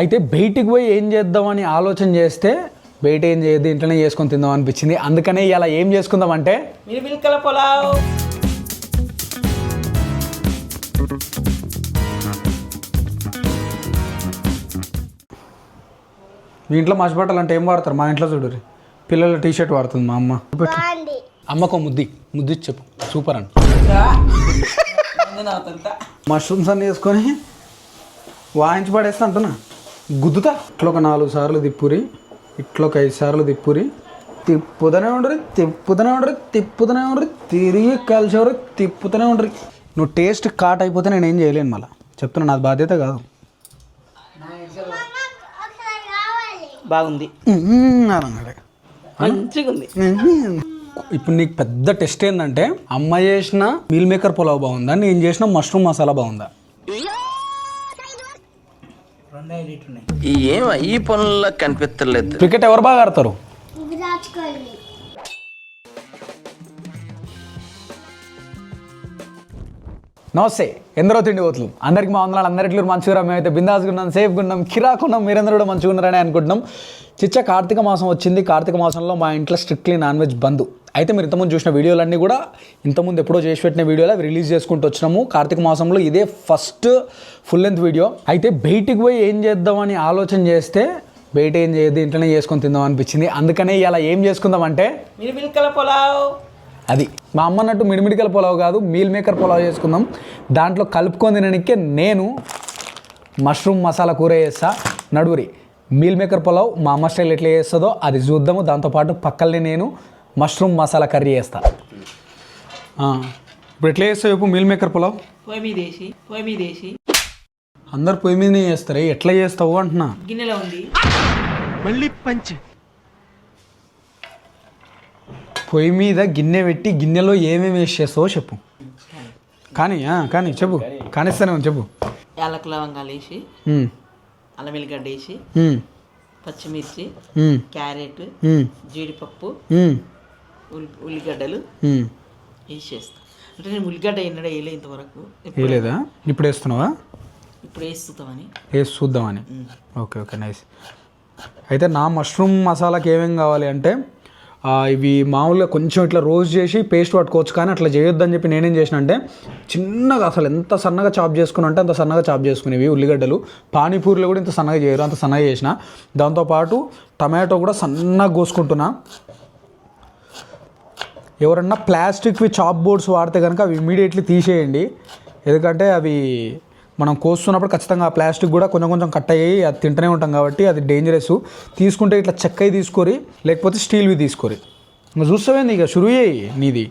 అయితే బయటికి పోయి ఏం చేద్దామని ఆలోచన చేస్తే బయట ఏం చేయద్దు ఇంట్లోనే చేసుకొని తిందాం అనిపించింది. అందుకనే ఇలా ఏం చేసుకుందాం అంటే పొలావ్. మీ ఇంట్లో మసి బట్టలు అంటే ఏం వాడతారు? మా ఇంట్లో చూడు పిల్లల టీ షర్ట్ వాడుతుంది మా అమ్మ. అమ్మకో ముద్ది. ముద్ది చెప్పు. సూపర్ అని నాతంతా మష్రూమ్స్ అన్ని వేసుకొని వాయించి పడేస్తా అంటున్నా. గుద్దుతా? ఇట్లా ఒక నాలుగు సార్లు తిప్పురి. ఇట్లా ఒక ఐదు సార్లు తిప్పురి. తిప్పుతూనే ఉండరు తిప్పుతూనే ఉండరు తిప్పుతూనే ఉండరు తిరిగి కలిసేవారు తిప్పుతూనే ఉండరు నువ్వు టేస్ట్ కాట్ అయిపోతే నేను ఏం చేయలేను మళ్ళీ. చెప్తున్నా నాది బాధ్యత కాదు. బాగుంది. ఇప్పుడు నీకు పెద్ద టెస్ట్ ఏంటంటే అమ్మ చేసిన మీల్ మేకర్ పులావ్ బాగుందా? నేను చేసిన మష్రూమ్ మసాలా బాగుందా? ఏం ఈ పనుల్లో కనిపించలేదు క్రికెట్ ఎవరు బాగా ఆడతారు? విరాట్ కోహ్లీ. నమస్తే ఎందరో తిండి పోతులు. అందరికి మా వందనాలు అందరిట్లో మంచిగా మేమైతే బిందాస్గా ఉన్నాం సేఫ్గా ఉన్నాం కిరాకున్నాం మీరందరూ కూడా మంచిగా ఉన్నారని అనుకుంటున్నాం. చిచ్చ కార్తీక మాసం వచ్చింది. కార్తీక మాసంలో మా ఇంట్లో స్ట్రిక్ట్లీ నాన్ వెజ్ బంద్. అయితే మీరు ఇంతకుముందు చూసిన వీడియోలన్నీ కూడా ఇంతకుముందు ఎప్పుడో చేసి పెట్టిన వీడియోలు అవి రిలీజ్ చేసుకుంటూ వచ్చినాము. కార్తీక మాసంలో ఇదే ఫస్ట్ ఫుల్ లెంత్ వీడియో అయితే బయటికి పోయి ఏం చేద్దామని ఆలోచన చేస్తే బయట ఏం చేయద్దు ఇంట్లోనే చేసుకొని తిందాం అనిపించింది. అందుకనే ఇలా ఏం చేసుకుందాం అంటే పొలావ్. అది మా అమ్మ అన్నట్టు మిడిమిడికల పులావ్ కాదు మీల్ మేకర్ పులావ్ చేసుకుందాం. దాంట్లో కలుపుకొని తినడానికే నేను మష్రూమ్ మసాలా కూర చేస్తా. నడువురి మీల్ మేకర్ పులావ్ మా అమ్మ స్టైల్ ఎట్లా చేస్తుందో అది చూద్దాము. దాంతోపాటు పక్కనే నేను మష్రూమ్ మసాలా కర్రీ చేస్తా. ఆ, ఇప్పుడు ఎట్లా చేస్తావు చెప్పు? Meal maker pulao? పొయ్యి మీద వేసి పొయ్యి మీద వేసి. అందరు పొయ్యి మీదనే చేస్తారు? ఎట్లా చేస్తావు అంటున్నా. గిన్నెలో ఉంది. పొయ్యి మీద గిన్నె పెట్టి గిన్నెలో ఏమేమి వేసి చేస్తావో చెప్పు. కానీ ఆ, కానీ చెప్పు. కానిస్తానే ఉంది, చెప్పు. యాలక లవంగాలు వేసి ఉమ్, అల్లం వెల్లిగడ్డ వేసి ఉమ్, పచ్చిమిర్చి ఉమ్, క్యారెట్ ఉమ్, జీడిపప్పు ఉమ్, ఉల్లిగడ్డలు ఉమ్. వేసి చేస్తా అంటే నేను ఉల్లిగడ్డ ఎన్నడ వేయలే ఇంతవరకు. వేయలేదా? ఇప్పుడు వేస్తున్నావా? ఇప్పుడు వేస్తుంటామని వేసి చూద్దామని. Okay okay nice. అయితే నా మష్రూమ్ మసాలాకి ఏమేం కావాలి అంటే ఇవి మామూలుగా కొంచెం ఇట్లా రోస్ట్ చేసి పేస్ట్ పట్టుకోవచ్చు కానీ అట్లా చేయొద్దని చెప్పి నేనేం చేసిన అంటే చిన్నగా అసలు ఎంత సన్నగా చాప్ చేసుకుని అంటే అంత సన్నగా చాప్ చేసుకునేవి ఉల్లిగడ్డలు. పానీపూరిలో కూడా ఇంత సన్నగా చేయరు అంత సన్నగా చేసిన. దాంతోపాటు టమాటో కూడా సన్నగా కోసుకుంటున్నా. ఎవరన్నా ప్లాస్టిక్వి చాప్ బోర్డ్స్ వాడితే కనుక అవి ఇమీడియట్లీ తీసేయండి. ఎందుకంటే అవి మనం కోస్తున్నప్పుడు ఖచ్చితంగా ఆ ప్లాస్టిక్ కూడా కొంచెం కొంచెం కట్ అయ్యి అది తింటూనే ఉంటాం కాబట్టి అది డేంజరస్ తీసుకుంటే ఇట్లా చెక్కవి తీసుకోరి లేకపోతే స్టీల్వి తీసుకోరి ఇంకా చూస్తావేంది ఇక? షురు చేయి నీది.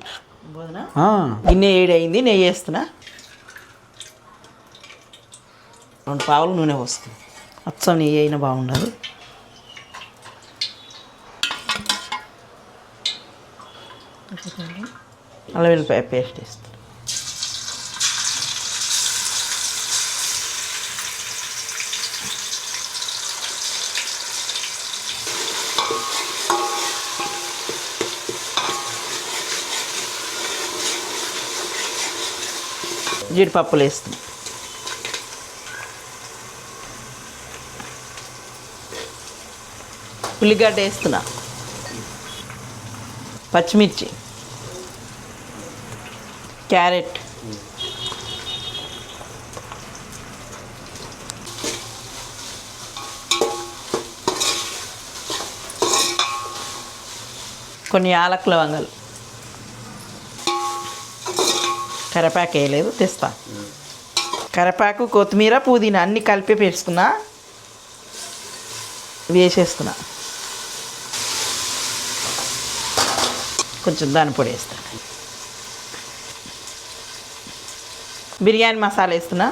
గిన్నె ఏడు అయింది నెయ్యి వేస్తున్నా. రెండు పావులు నూనె పోస్తుంది. అచ్చం నెయ్యి అయినా బాగుండదు. అల్లం వెల్లిపాయ పేస్ట్ వేస్తాను జీడిపప్పులు వేస్తాం. ఉల్లిగడ్డ వేస్తున్నా. పచ్చిమిర్చి. క్యారెట్. కొన్ని యాలకుల లవంగాలు కరివేపాకు వేయలేదు తెస్తా. కరివేపాకు కొత్తిమీర పుదీనా అన్నీ కలిపి వేసుకున్నా వేసేస్తున్నా. కొంచెం దాని పొడి వేస్తాను బిర్యానీ మసాలా వేస్తున్నా.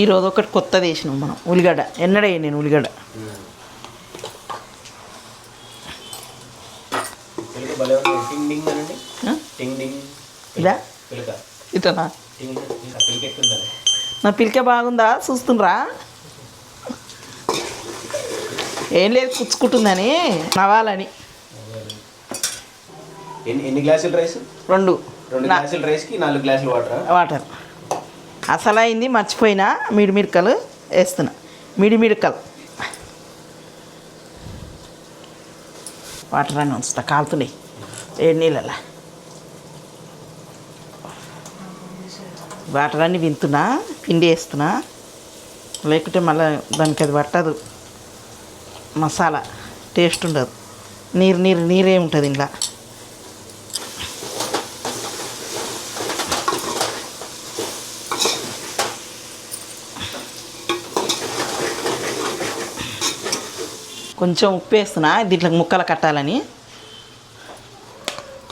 ఈరోజు ఒకటి కొత్తది వేసినాం మనం ఉల్లిగడ్డ. ఎన్నడే నేను ఉల్లిగడ్డ? ఇదా? ఇటనా నా పిలిక బాగుందా? చూస్తుండ్రా? ఏం లేదు పుచ్చుకుంటుందని. నవ్వాలని. ఎన్ని గ్లాసులు రైస్? రెండు. రెండు గ్లాసుల రైస్కి నాలుగు గ్లాసులు వాటర్? వాటర్. అసలు అయింది మర్చిపోయినా మిడి మిడకలు వేస్తున్నా. మిడి మిడకలు వాటర్ అని ఉంచుతా కాలుతున్నాయి. ఏడు నీళ్ళ వాటర్ అన్ని వింటున్నా పిండి వేస్తున్నా. లేకుంటే మళ్ళీ దానికి అది పట్టదు. మసాలా టేస్ట్ ఉండదు. నీరు నీరు నీరే ఉంటుంది ఇంట్లో. కొంచెం ఉప్పు వేస్తున్నా దీంట్లో ముక్కలు కట్టాలని.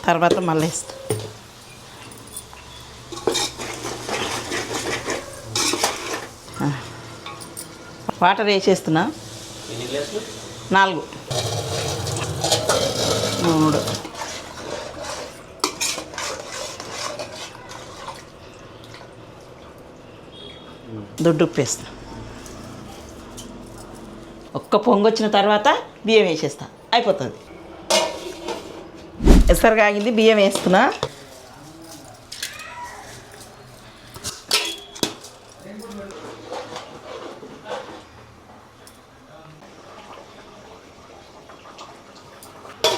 తర్వాత మళ్ళీ వేస్తా. వాటర్ వేసేస్తున్నా. నాలుగు. మూడు దొడ్డు ఉప్పు వేస్తా. ఒక్క పొంగు వచ్చిన తర్వాత బియ్యం వేసేస్తా. అయిపోతుంది. ఎసరుగా ఆగింది బియ్యం వేస్తున్నా.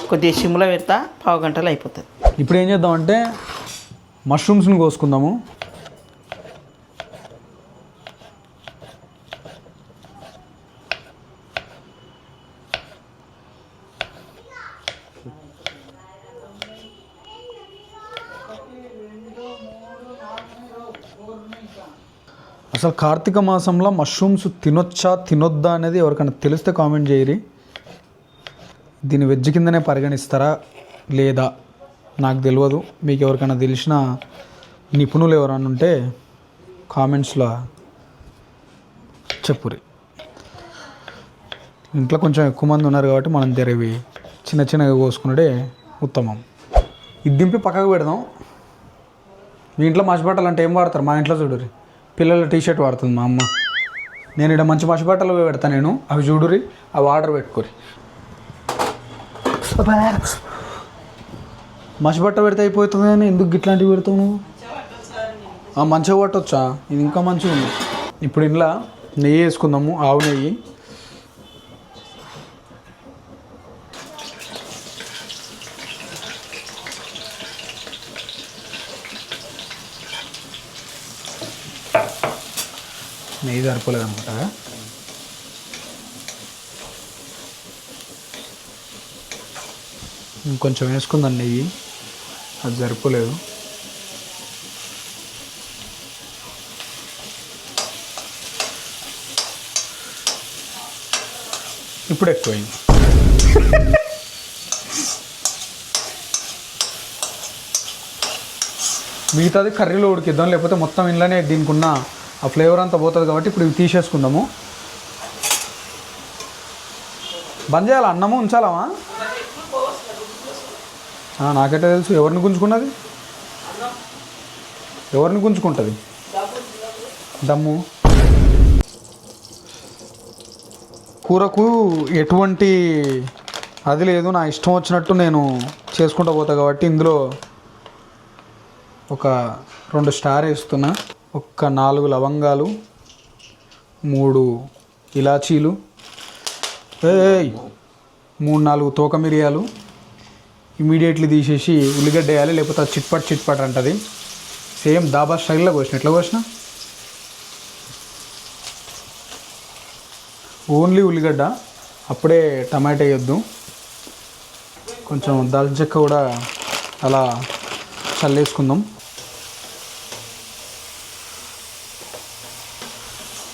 కొద్దిగా సిమ్లో పెడతా పావు గంటలు అయిపోతుంది. ఇప్పుడు ఏం చేద్దామంటే మష్రూమ్స్ని కోసుకుందాము. అసలు కార్తీక మాసంలో మష్రూమ్స్ తినొచ్చా తినొద్దా అనేది ఎవరికైనా తెలిస్తే కామెంట్ చేయరి. దీన్ని వెజ్ కిందనే పరిగణిస్తారా? లేదా? నాకు తెలియదు మీకు ఎవరికైనా తెలిసిన నిపుణులు ఎవరైనా ఉంటే కామెంట్స్లో చెప్పురి. ఇంట్లో కొంచెం ఎక్కువ మంది ఉన్నారు కాబట్టి మనం తెరవి. చిన్న చిన్నగా కోసుకున్నడే ఉత్తమం. ఇది దింపి పక్కకు పెడదాం. మీ ఇంట్లో మసిబట్టలు అంటే ఏం వాడతారు? మా ఇంట్లో చూడురి. పిల్లల టీ షర్ట్ వాడుతుంది మా అమ్మ. నేను ఇక్కడ మంచి మసిబట్టలు పెడతా నేను. అవి చూడురి. అవి ఆర్డర్ పెట్టుకోరి. మసి బట్ట పెడితే అయిపోతుంది అని ఎందుకు ఇట్లాంటివి పెడతావు నువ్వు? ఆ, మంచిగా పట్టొచ్చా? ఇది ఇంకా మంచిగా ఉంది. ఇప్పుడు ఇంట్లో నెయ్యి వేసుకుందాము ఆవు నెయ్యి. నెయ్యి సరిపోలేదు అనమాట ఇంకొంచెం వేసుకుందాం నెయ్యి అది జరుపులేదు ఇప్పుడు ఎక్కువైంది. మిగతాది కర్రీలో ఉడికిద్దాం లేకపోతే మొత్తం ఇంట్లోనే దీనికి ఉన్న ఆ ఫ్లేవర్ అంతా పోతుంది కాబట్టి ఇప్పుడు ఇవి తీసేసుకుందాము. బంద్ చేయాలా? అన్నము ఉంచాలమా? నాకైతే తెలుసు. ఎవరిని గుంజుకున్నది? ఎవరిని గుంజుకుంటుంది? దమ్ము. కూరకు ఎటువంటి అది లేదు. నా ఇష్టం వచ్చినట్టు నేను చేసుకుంటూ పోతా కాబట్టి ఇందులో ఒక రెండు స్టార్ వేస్తున్నా. ఒక నాలుగు లవంగాలు మూడు ఇలాచీలు. మూడు నాలుగు తోక మిరియాలు ఇమీడియట్లీ తీసేసి ఉల్లిగడ్డ వేయాలి లేకపోతే అది చిట్పట్ చిట్పట్ అంటుంది. సేమ్ దాబా స్టైల్లో కోసిన. ఎట్లా కోసిన? ఓన్లీ ఉల్లిగడ్డ అప్పుడే టమాటా వేయొద్దు. కొంచెం దాల్చిన చెక్క కూడా అలా చల్లేసుకుందాం.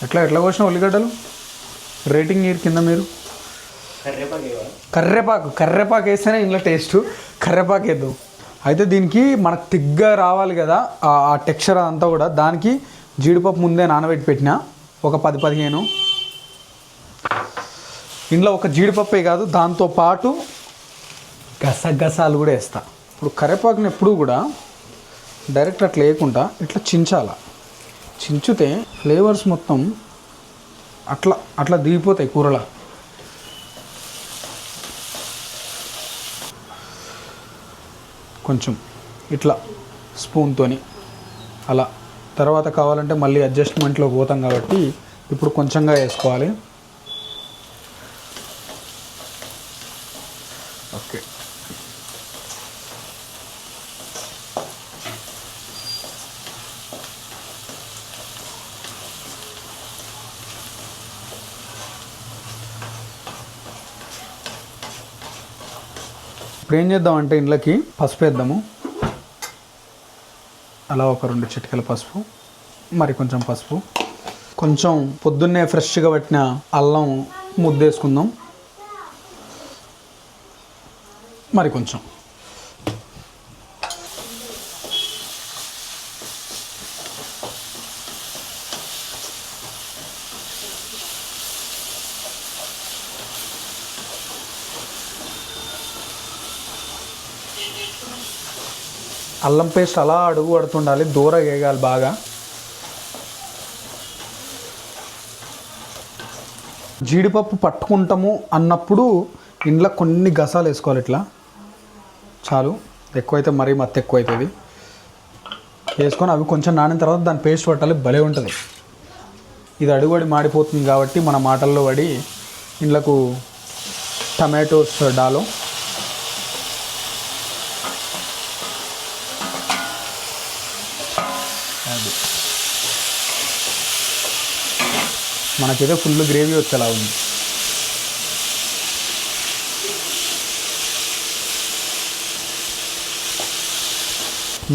ఎట్లా ఎట్లా కోసిన ఉల్లిగడ్డలు? రేటింగ్ మీరు కింద మీరు? కర్రెపాకు కర్రెపాకు వేస్తేనే ఇంట్లో టేస్ట్ కర్రెపాకు వేద్దాం. అయితే దీనికి మనకు తిగ్గా రావాలి కదా ఆ టెక్స్చర్ అంతా కూడా. దానికి జీడిపప్పు ముందే నానబెట్టి పెట్టిన ఒక పది పదిహేను. ఇంట్లో ఒక జీడిపప్పే కాదు దాంతో పాటు గసగసాలు కూడా వేస్తా. ఇప్పుడు కరివేపాకుని ఎప్పుడూ కూడా డైరెక్ట్ అట్లా వేయకుండా ఇట్లా చించాల. చించితే ఫ్లేవర్స్ మొత్తం అట్లా అట్లా దిగిపోతాయి కూరలో. కొంచెం ఇట్లా స్పూన్తోని అలా. తర్వాత కావాలంటే మళ్ళీ అడ్జస్ట్మెంట్లో పోతాం కాబట్టి ఇప్పుడు కొంచెంగా వేసుకోవాలి ఓకే ఇప్పుడు ఏం చేద్దాం అంటే ఇంట్లోకి పసుపు వేద్దాము. అలా ఒక రెండు చిటికల పసుపు మరి కొంచెం పసుపు. కొంచెం పొద్దున్నే ఫ్రెష్గా పట్టిన అల్లం ముద్దేసుకుందాం. మరి కొంచెం. అల్లం పేస్ట్ అలా అడుగు పడుతుండాలి దూర వేగాలి బాగా. జీడిపప్పు పట్టుకుంటాము అన్నప్పుడు ఇంట్లో కొన్ని గసాలు వేసుకోవాలి ఇట్లా. చాలు ఎక్కువైతే మరీ మత్తు ఎక్కువ అవుతుంది వేసుకొని అవి కొంచెం నానిన తర్వాత దాని పేస్ట్ పట్టాలి భలే ఉంటుంది. ఇది అడుగుబడి మాడిపోతుంది కాబట్టి మన మాటల్లో పడి ఇండ్లకు టమాటోస్ డాలో మనకైతే ఫుల్ గ్రేవీ వచ్చేలా ఉంది.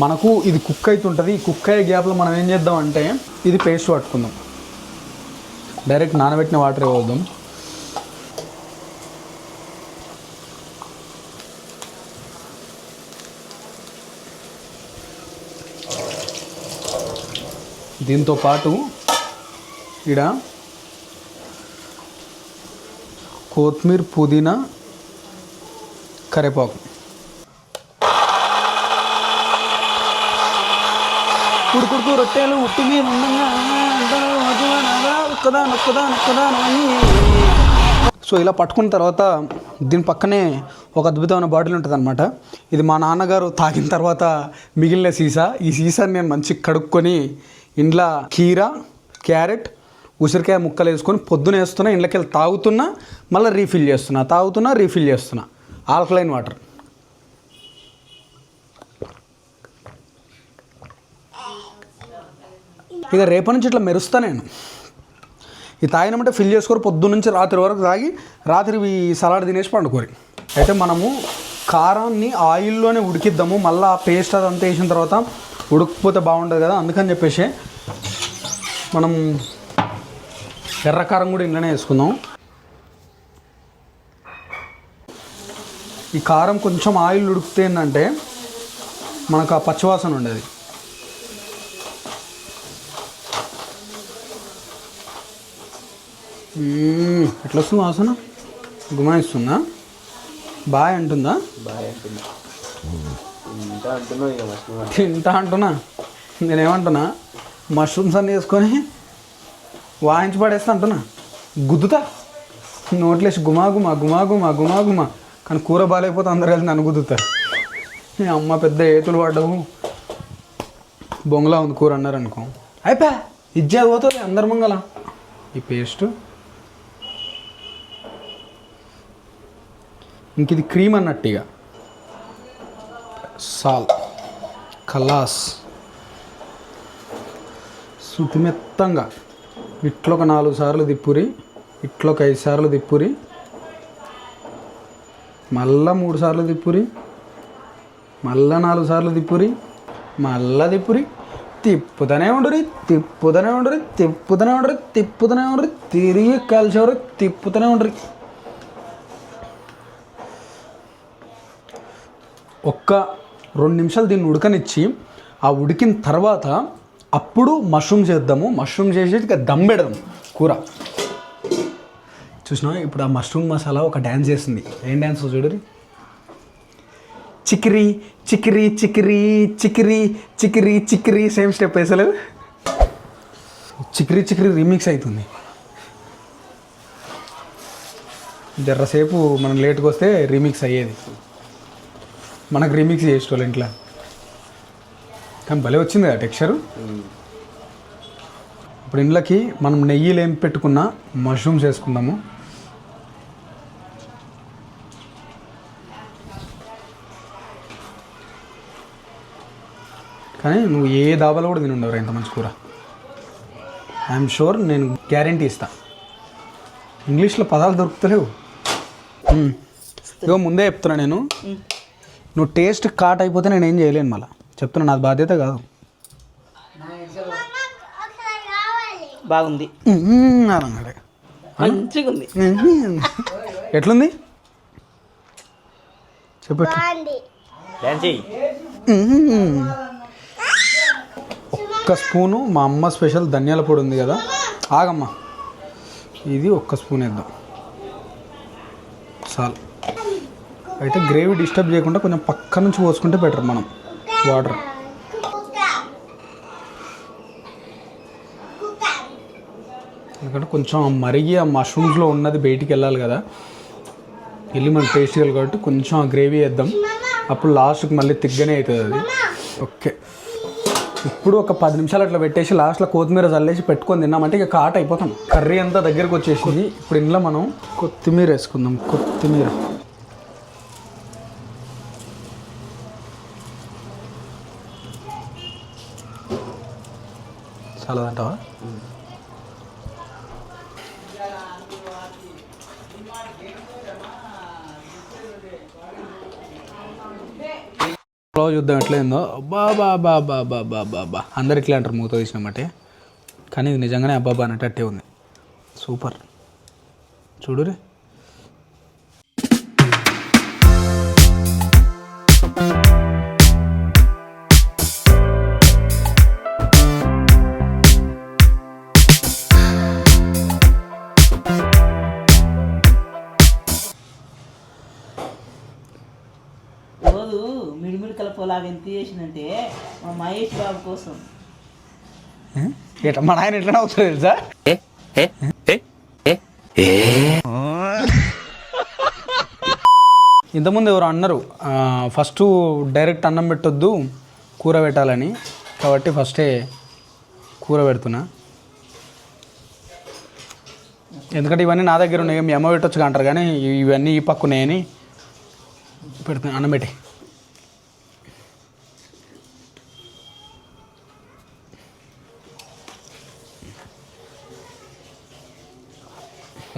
మనకు ఇది కుక్ అవుతుంటుంది ఈ కుక్ అయ్యే గ్యాప్లో మనం ఏం చేద్దాం అంటే ఇది పేస్ట్ పట్టుకుందాం. డైరెక్ట్ నానబెట్టిన వాటర్ ఇవ్వద్దాం దీంతో పాటు ఈడ కొత్తిమీర పుదీనా కరివేపాకు. కుడుకుడుకు రొట్టెలు ఉట్టి మీద సో ఇలా పట్టుకున్న తర్వాత దీని పక్కనే ఒక అద్భుతమైన బాటిల్ ఉంటుంది అనమాట ఇది మా నాన్నగారు తాగిన తర్వాత మిగిలిన సీసా. ఈ సీసాని నేను మంచి కడుక్కొని ఇంట్లో కీర క్యారెట్ ఉసిరికాయ ముక్కలు వేసుకొని పొద్దున వేస్తున్నా ఇంట్లోకి వెళ్ళి తాగుతున్నా మళ్ళీ రీఫిల్ చేస్తున్నా. తాగుతున్నా రీఫిల్ చేస్తున్నా. Alkaline water. ఇక రేపటి నుంచి ఇట్లా మెరుస్తా నేను. ఈ తాగినమంటే ఫిల్ చేసుకొని పొద్దున్న నుంచి రాత్రి వరకు తాగి రాత్రి ఈ సలాడ్ తినేసి పండుకోరి. అయితే మనము కారాన్ని ఆయిల్లోనే ఉడికిద్దాము మళ్ళీ ఆ పేస్ట్ అదంతా వేసిన తర్వాత ఉడికిపోతే బాగుంటుంది కదా అందుకని చెప్పేసి మనం ఎర్ర కారం కూడా ఇంట్లోనే వేసుకుందాం. ఈ కారం కొంచెం ఆయిల్ ఉడికితే ఏంటంటే మనకు ఆ పచ్చివాసన ఉండేది. ఎట్లా వస్తుంది వాసన? గుమాయిస్తుందా? బాయ్ అంటుందా? బాగా అంటున్నావు ఇక మస్తు తింటా అంటున్నా. నేనేమంటున్నా? మష్రూమ్స్ అన్నీ వేసుకొని వాయించి పడేస్తా అంటున్నా. గుద్దుతా? నోట్లేసి గుమా గుమా గుమా గుమా గుమా గుమా. కానీ కూర బాగాలేకపోతే అందరు కలిసి నన్ను గుద్దుతారు అమ్మ పెద్ద ఏతులు పడ్డవు. బొంగలా ఉంది కూర అన్నారు అనుకో అయిపోయా ఇజ్జా పోతుంది అందరి మంగళ ఈ పేస్ట్. ఇంక ఇది క్రీమ్ అన్నట్టు ఇక సాల్. కలాస్ సుతిమెత్తంగా ఇట్లొక ఒక నాలుగు సార్లు తిప్పురి ఇట్లొక ఒక ఐదు సార్లు తిప్పురి. మళ్ళా మూడు సార్లు తిప్పురి మళ్ళా నాలుగు సార్లు తిప్పురి మళ్ళా తిప్పురి. తిప్పుతూనే ఉండరు తిప్పుతూనే ఉండరు తిప్పుతూనే ఉండరు తిప్పుతూనే ఉండరు. తిరిగి కలిసేవారు తిప్పుతూనే ఉండరు. ఒక్క రెండు నిమిషాలు దీన్ని ఉడకనిచ్చి ఆ ఉడికిన తర్వాత అప్పుడు మష్రూమ్ చేద్దాము మష్రూమ్ చేసి ఇక దమ్ పెడదాం కూర. చూసినా ఇప్పుడు ఆ మష్రూమ్ మసాలా ఒక డ్యాన్స్ చేస్తుంది ఏం డ్యాన్స్ చూడరు చికిరి చికిరి చికిరి చికిరి చికిరి చికిరి సేమ్ స్టెప్ వేసలేదు చికిరి చికిరి రీమిక్స్ అవుతుంది జర్రసేపు మనం లేట్గా వస్తే రీమిక్స్ అయ్యేది. మనకు రీమిక్స్ చేసేటోళ్ళు ఇంట్లో. కానీ భలే వచ్చింది కదా టెక్స్చరు. ఇప్పుడు ఇంట్లోకి మనం నెయ్యిలు ఏం పెట్టుకున్న మష్రూమ్స్ వేసుకుందాము. కానీ నువ్వు ఏ దాబాలో కూడా తిని ఉండవు ఇంత మంచి కూర. ఐఎమ్ షూర్ నేను గ్యారంటీ ఇస్తా. ఇంగ్లీష్లో పదాలు దొరుకుతలేవు. ఇగో ముందే చెప్తున్నా నేను. నువ్వు టేస్ట్ కాట్ అయిపోతే నేను ఏం చేయలేను మళ్ళీ. చెప్తున్నా నాది బాధ్యత కాదు. బాగుంది. మ్మ్ అన్నాడు. మంచిగా ఉంది ఎట్లుంది? చెప్పు డ్యాన్స్ చెయ్యి మ్మ్. ఒక్క స్పూను మా అమ్మ స్పెషల్ ధనియాల పొడి ఉంది కదా ఆగమ్మా. ఇది ఒక్క స్పూన్ వేద్దాం. చాలు. అయితే గ్రేవీ డిస్టర్బ్ చేయకుండా కొంచెం పక్క నుంచి పోసుకుంటే బెటర్ మనం. వాటర్ ఎందుకంటే కొంచెం మరిగి ఆ మష్రూమ్స్లో ఉన్నది బయటికి వెళ్ళాలి కదా. వెళ్ళి మనకి టేస్ట్ చేయాలి కాబట్టి కొంచెం ఆ గ్రేవీ వేద్దాం. అప్పుడు లాస్ట్కి మళ్ళీ తిగ్గనే అవుతుంది అది. ఓకే. ఇప్పుడు ఒక పది నిమిషాలు అట్లా పెట్టేసి లాస్ట్లో కొత్తిమీర చల్లేసి పెట్టుకొని తిన్నామంటే ఇక కాట్ అయిపోతాం. కర్రీ అంతా దగ్గరకు వచ్చేసింది. ఇప్పుడు ఇంట్లో మనం కొత్తిమీర వేసుకుందాం. కొత్తిమీర. చాలదంటావా ఫ్లో చూద్దాం ఎట్లయిందో. బాబా బాబా బాబా బాబా అందరు ఇట్లా అంటారు మూత తీసినామంటే కానీ ఇది నిజంగానే అబ్బాబా అన్నట్టే ఉంది. సూపర్. చూడురే. మా మహేష్ బాబు కోసం. మా నాయన ఎట్లా అవుతుంది తెలుసా? ఇంతకుముందు ఎవరు అన్నారు ఫస్ట్ డైరెక్ట్ అన్నం పెట్టొద్దు కూర పెట్టాలని. కాబట్టి ఫస్టే కూర పెడుతున్నా. ఎందుకంటే ఇవన్నీ నా దగ్గర ఉన్నాయి మీ అమ్మ పెట్టొచ్చు అంటారు కానీ ఇవన్నీ ఈ పక్క ఉన్నాయని పెడుతున్నా అన్నం పెట్టి.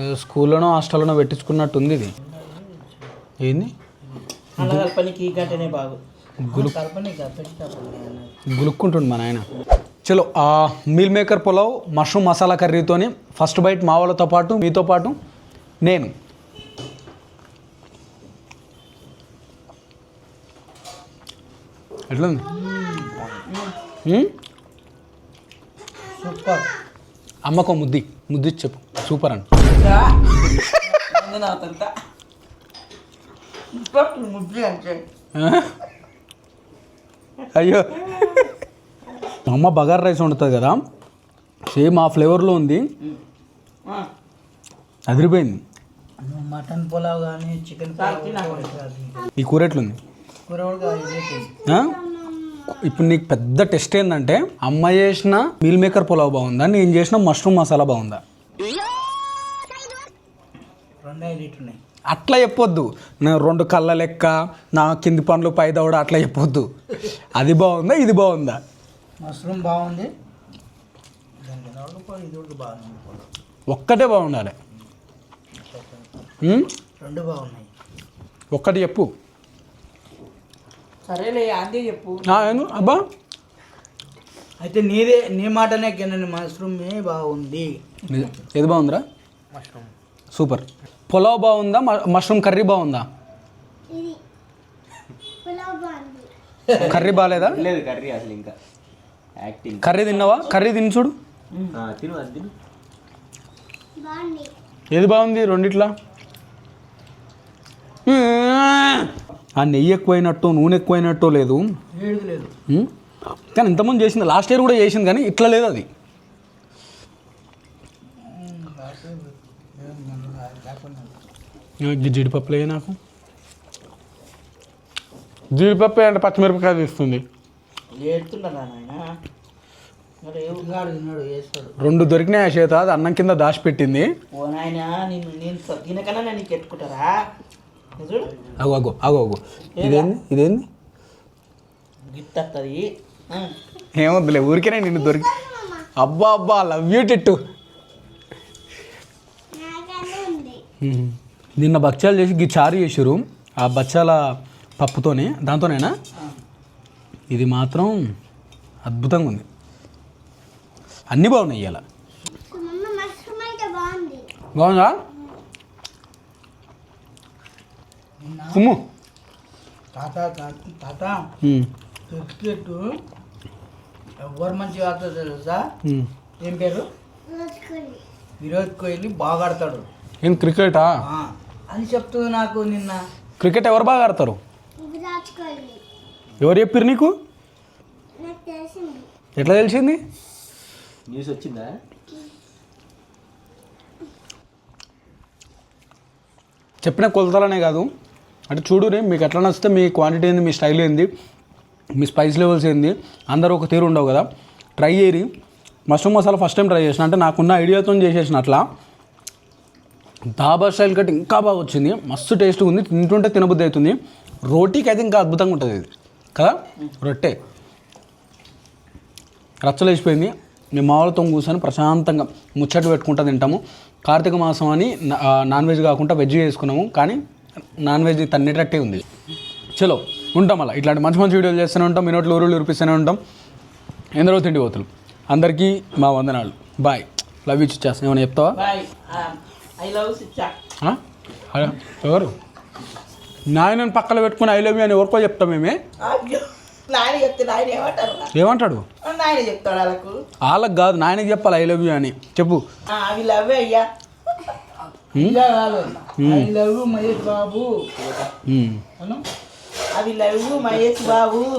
ఏదో స్కూల్లోనో హాస్టల్లోనో పెట్టించుకున్నట్టు ఉంది ఇది. ఏంది? కలపనికి గంటనే బాగు. కలపని గప్పటి గులుక్కుంటుండు మా నాయన. చలో ఆ meal maker pulao mushroom masala కర్రీతోని first bite మా వాళ్ళతో పాటు మీతో పాటు నేను. ఎట్లుంది? సూపర్. అమ్మకో ముద్ది. ముద్ది చెప్పు. సూపర్ అంటే. అయ్యో. మా అమ్మ బగార్ రైస్ వండుతుంది కదా. సేమ్ ఆ ఫ్లేవర్లో ఉంది. అదిరిపోయింది. మటన్ పులావ్ కానీ చికెన్ ఈ కూర ఎట్లుంది? ఇప్పుడు నీకు పెద్ద టెస్ట్ ఏంటంటే అమ్మ చేసిన మీల్ మేకర్ పులావ్ బాగుందా? నేను చేసిన మష్రూమ్ మసాలా బాగుందా? అట్లా చెప్పొద్దు. నా రెండు కళ్ళ లెక్క నా కింది పండ్లు పై దవడ అట్లా చెప్పొద్దు. అది బాగుందా ఇది బాగుందా? మష్రూమ్ బాగుంది. ఒక్కటే బాగుండాలి? రెండు బాగున్నాయి. ఒక్కటి చెప్పు. సరేలే అందే చెప్పు? అబ్బా. అయితే నీదే నీ మాటనే కింద మష్రూమ్ బాగుంది. ఏది బాగుందిరా? మష్రూమ్. సూపర్. పులావ్ బాగుందా? మష్రూమ్ కర్రీ బాగుందా? కర్రీ బాగాలేదా లేదు కర్రీ అసలు ఇంకా. యాక్టింగ్ కర్రీ తిన్నావా? కర్రీ తిని చూడు. తిను అది తిను. ఏది బాగుంది? రెండిట్లా. ఆ నెయ్యి ఎక్కువైనట్టు నూనె ఎక్కువైనట్టు లేదు. కానీ ఇంతకుముందు చేసింది లాస్ట్ ఇయర్ కూడా చేసింది కానీ ఇట్లా లేదు అది ఈ జీడిపప్పులే నాకు? జీడిపప్పు అంటే పచ్చిమిరపకాయ తీస్తుంది. రెండు దొరికినాయి ఆ చేత అది అన్నం కింద దాచిపెట్టింది. అగో అగో అగో అగో. ఇదేంది? ఇదేంది? ఏమొద్దులే ఊరికేనే నిన్ను దొరికి అబ్బా అబ్బా లవ్ యూ టిట్టు. నిన్న బచ్చాలు చేసి గీ చారు చేసారు ఆ బచ్చాల పప్పుతోనే దాంతోనేనా? ఇది మాత్రం అద్భుతంగా ఉంది. అన్నీ బాగున్నాయి ఇవాళ బాగుందా. కుమ్ము. తాత క్రికెట్ ఎవరు మంచిగా ఆడుతుంది తెలుసా. ఏం పేరు? విరాట్ కోహ్లీ బాగా ఆడతాడు. ఏం క్రికెటా? ఆ, అని చెప్తుంది నాకు నిన్న. క్రికెట్ ఎవరు బాగా ఆడతారు? విరాట్ కోహ్లీ. ఎవరు చెప్పారు నీకు? నాకు తెలిసింది. ఎట్లా తెలిసింది? న్యూస్ వచ్చిందా? చెప్పిన కొలతలనే కాదు. అంటే చూడు రే మీకు ఎట్లా నచ్చితే మీ క్వాంటిటీ ఏంది మీ స్టైల్ ఏంది మీ స్పైస్ లెవెల్స్ ఏంది అందరూ ఒక తీరు ఉండవు కదా. Try చేయరి mushroom masala first time try చేసిన. అంటే నాకున్న ఐడియాతో చేసేసిన అట్లా. దాబా స్టైల్ కట్ ఇంకా బాగా వచ్చింది. మస్తు టేస్ట్గా ఉంది. తింటుంటే తినబుద్ధి అవుతుంది. రోటీకి అయితే ఇంకా అద్భుతంగా ఉంటుంది ఇది. కదా? రొట్టె. రచ్చలేసిపోయింది మేము మామూలుతో కూర్చొని ప్రశాంతంగా ముచ్చట్లు పెట్టుకుంటూ తింటాము. కార్తీక మాసం అని నాన్ వెజ్ కాకుండా వెజ్ చేసుకున్నాము. కానీ నాన్ వెజ్ తన్నేటట్టే ఉంది. చలో ఉంటాం అలా. ఇట్లాంటి మంచి మంచి వీడియోలు చేస్తూనే ఉంటాం. మీ ఊరులు ఉరిపిస్తూనే ఉంటాం. ఎందరో తిండి పోతులు అందరికీ మా వందనాలు. బాయ్. లవ్ యూ చేస్తాను ఏమైనా చెప్తావా? ఎవరు? నాయనని పక్కన పెట్టుకుని ఐ లవ్ యూ అని ఎవరికో చెప్తాం మేమే ఏమంటాడు? వాళ్ళకు. కాదు నాయనకి చెప్పాలి ఐ లవ్ యూ అని. చెప్పు. బాబు. అవి లవ్ మహేష్ బాబు.